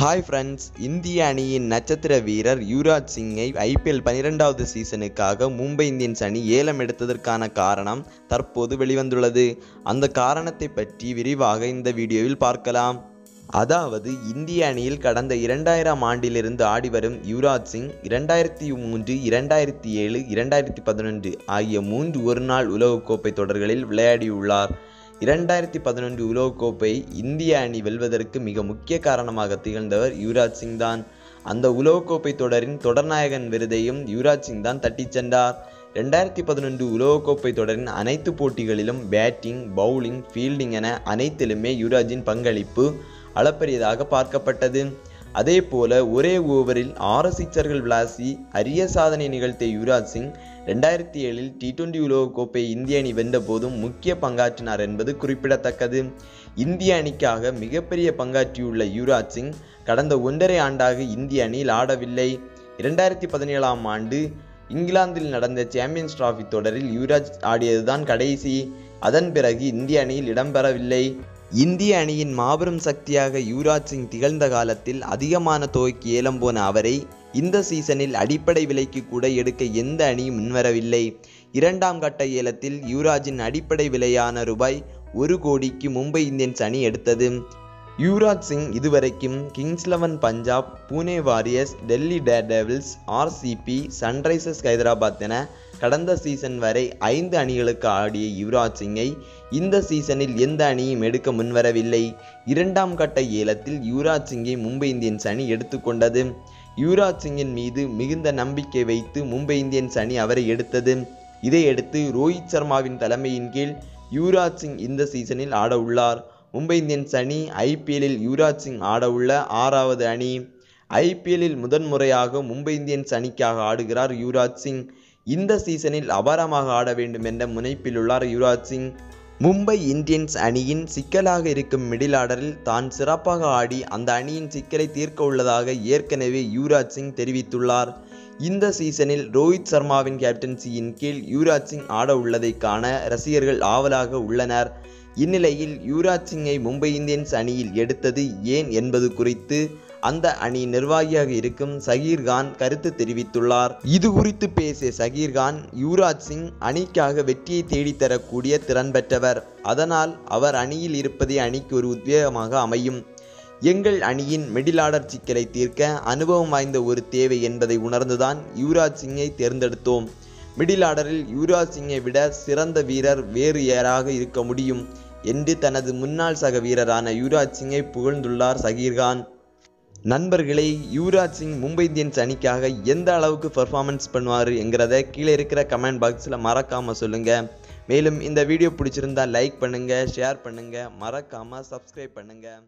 Hi friends இந்திய அணியின் நட்சத்திர வீரர் யுவராஜ் சிங்கை ஐபிஎல் பனிரெண்டாவது சீசனுக்காக மும்பை இந்தியன்ஸ் அணி ஏலம் எடுத்ததற்கான காரணம் தற்போது வெளிவந்துள்ளது. அந்த காரணத்தை பற்றி விரிவாக இந்த வீடியோவில் பார்க்கலாம். அதாவது இந்திய அணியில் கடந்த இரண்டாயிரம் ஆண்டிலிருந்து ஆடி வரும் யுவராஜ் சிங் இரண்டாயிரத்தி மூன்று இரண்டாயிரத்தி ஏழு இரண்டாயிரத்தி பதினொன்று ஆகிய மூன்று ஒருநாள் உலகக்கோப்பை தொடர்களில் விளையாடியுள்ளார். இரண்டாயிரத்தி பதினொன்று உலகக்கோப்பை இந்திய அணி வெல்வதற்கு மிக முக்கிய காரணமாக திகழ்ந்தவர் யுவராஜ் சிங் தான் அந்த உலகக்கோப்பை தொடரின் தொடர்நாயகன் விருதையும் யுவராஜ் சிங் தான் தட்டிச் சென்றார். ரெண்டாயிரத்தி பதினொன்று உலகக்கோப்பை தொடரின் அனைத்து போட்டிகளிலும் பேட்டிங் பவுலிங் ஃபீல்டிங் என அனைத்திலுமே யுவராஜின் பங்களிப்பு அளப்பரியதாக பார்க்கப்பட்டது. அதே போல ஒரே ஓவரில் ஆறு சிக்சர்கள் விளாசி அரிய சாதனை நிகழ்த்திய யுவராஜ் சிங் ரெண்டாயிரத்தி ஏழில் டி டுவெண்டி உலகக்கோப்பை இந்திய அணி வென்ற போதும் முக்கிய பங்காற்றினார் என்பது குறிப்பிடத்தக்கது. இந்திய அணிக்காக மிகப்பெரிய பங்காற்றியுள்ள யுவராஜ் சிங் கடந்த ஒன்றரை ஆண்டாக இந்திய அணியில் ஆடவில்லை. இரண்டாயிரத்தி பதினேழாம் ஆண்டு இங்கிலாந்தில் நடந்த சாம்பியன்ஸ் டிராஃபி தொடரில் யுவராஜ் ஆடியதுதான் கடைசி. அதன் பிறகு இந்திய அணியில் இடம்பெறவில்லை. இந்திய அணியின் மாபெரும் சக்தியாக யுவராஜ் சிங் திகழ்ந்த காலத்தில் அதிகமான தொகைக்கு ஏலம் போன அவரை இந்த சீசனில் அடிப்படை விலைக்கு கூட எடுக்க எந்த அணியும் முன்வரவில்லை. இரண்டாம் கட்ட ஏலத்தில் யுவராஜின் அடிப்படை விலையான ரூபாய் ஒரு கோடிக்கு மும்பை இந்தியன்ஸ் அணி எடுத்தது. யுவராஜ் சிங் இதுவரைக்கும் Kings Eleven Punjab Pune Warriors Delhi Daredevils RCB Sunrisers Hyderabad என கடந்த சீசன் வரை ஐந்து அணிகளுக்கு ஆடிய யுவராஜ் சிங்கை இந்த சீசனில் எந்த அணியும் எடுக்க முன்வரவில்லை. இரண்டாம் கட்ட ஏலத்தில் யுவராஜ் சிங்கை மும்பை இந்தியன்ஸ் அணி எடுத்துக்கொண்டது யுவராஜ் சிங்கின் மீது மிகுந்த நம்பிக்கை வைத்து மும்பை இந்தியன்ஸ் அணி அவரை எடுத்தது. இதையடுத்து ரோஹித் சர்மாவின் தலைமையின் கீழ் யுவராஜ் சிங் இந்த சீசனில் ஆட உள்ளார். மும்பை இந்தியன்ஸ் அணி ஐபிஎல்லில் யுவராஜ் சிங் ஆட உள்ள ஆறாவது அணி. ஐபிஎல்லில் முதன்முறையாக மும்பை இந்தியன்ஸ் அணிக்காக ஆடுகிறார் யுவராஜ் சிங். இந்த சீசனில் அபாரமாக ஆட வேண்டும் என்ற முனைப்பில் உள்ளார் யுவராஜ் சிங். மும்பை இந்தியன்ஸ் அணியின் சிக்கலாக இருக்கும் மிடில் ஆர்டரில் தான் சிறப்பாக ஆடி அந்த அணியின் சிக்கலை தீர்க்க உள்ளதாக ஏற்கனவே யுவராஜ் சிங் தெரிவித்துள்ளார். இந்த சீசனில் ரோஹித் சர்மாவின் கேப்டன்சியின் கீழ் யுவராஜ் சிங் ஆட உள்ளதை காண ரசிகர்கள் ஆவலாக உள்ளனர். இந்நிலையில் யுவராஜ் சிங்கை மும்பை இந்தியன்ஸ் அணியில் எடுத்தது ஏன் என்பது குறித்து அந்த அணி நிர்வாகியாக இருக்கும் சகீர்கான் கருத்து தெரிவித்துள்ளார். இது குறித்து பேசிய சகீர்கான் யுவராஜ் சிங் அணிக்காக வெற்றியை தேடித்தரக்கூடிய திறன் பெற்றவர். அதனால் அவர் அணியில் இருப்பதே அணிக்கு ஒரு உத்வேகமாக அமையும். எங்கள் அணியின் மிடில் ஆர்டர் சிக்கலை தீர்க்க அனுபவம் வாய்ந்த ஒரு தேவை என்பதை உணர்ந்துதான் யுவராஜ் சிங்கை தேர்ந்தெடுத்தோம். மிடில் ஆர்டரில் யுவராஜ் சிங்கை விட சிறந்த வீரர் வேறு யாராக இருக்க முடியும்? என்று தனது முன்னாள் சக வீரரான யுவராஜ் சிங்கை புகழ்ந்துள்ளார் சகீர்கான் நண்பர்களே யுவராஜ் சிங் மும்பை இந்தியன்ஸ் அணிக்காக எந்த அளவுக்கு பெர்ஃபார்மன்ஸ் பண்ணுவார் என்கிறத கீழே இருக்கிற கமெண்ட் பாக்ஸில் மறக்காமல் சொல்லுங்கள் மேலும் இந்த வீடியோ பிடிச்சிருந்தா லைக் பண்ணுங்கள் ஷேர் பண்ணுங்கள் மறக்காமல் சப்ஸ்கிரைப் பண்ணுங்கள்